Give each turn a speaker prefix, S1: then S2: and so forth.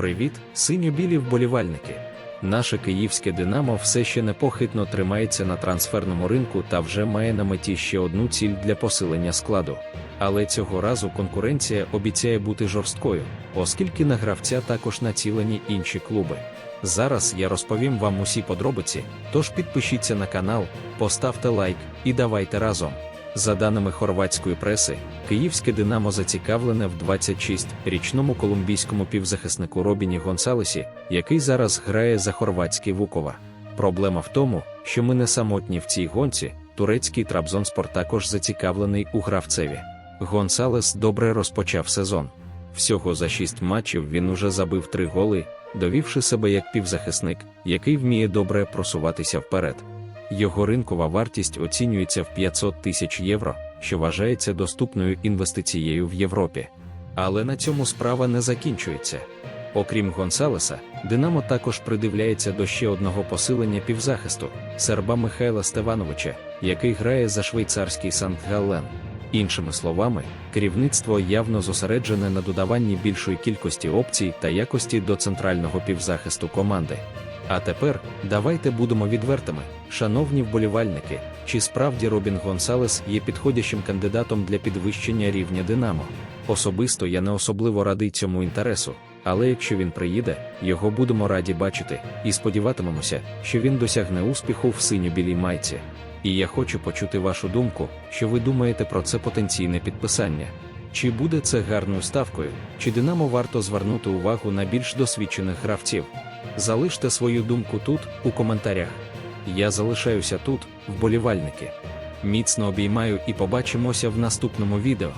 S1: Привіт, синьо-білі вболівальники! Наше київське Динамо все ще непохитно тримається на трансферному ринку та вже має на меті ще одну ціль для посилення складу. Але цього разу конкуренція обіцяє бути жорсткою, оскільки на гравця також націлені інші клуби. Зараз я розповім вам усі подробиці, тож підпишіться на канал, поставте лайк і давайте разом. За даними хорватської преси, київське Динамо зацікавлене в 26-річному колумбійському півзахиснику Робіні Гонсалесі, який зараз грає за хорватський Вукова. Проблема в тому, що ми не самотні в цій гонці, турецький Трабзонспор також зацікавлений у гравцеві. Гонсалес добре розпочав сезон. Всього за шість матчів він уже забив три голи, довівши себе як півзахисник, який вміє добре просуватися вперед. Його ринкова вартість оцінюється в 500 тисяч євро, що вважається доступною інвестицією в Європі. Але на цьому справа не закінчується. Окрім Гонсалеса, Динамо також придивляється до ще одного посилення півзахисту серба Михайла Стевановича, який грає за швейцарський Санкт-Галлен. Іншими словами, керівництво явно зосереджене на додаванні більшої кількості опцій та якості до центрального півзахисту команди. А тепер давайте будемо відвертими, шановні вболівальники, чи справді Робін Гонсалес є підходящим кандидатом для підвищення рівня Динамо. Особисто я не особливо радий цьому інтересу, але якщо він приїде, його будемо раді бачити, і сподіватимемося, що він досягне успіху в синьо-білій майці. І я хочу почути вашу думку, що ви думаєте про це потенційне підписання. Чи буде це гарною ставкою, чи Динамо варто звернути увагу на більш досвідчених гравців? Залиште свою думку тут, у коментарях. Я залишаюся тут, вболівальники. Міцно обіймаю і побачимося в наступному відео.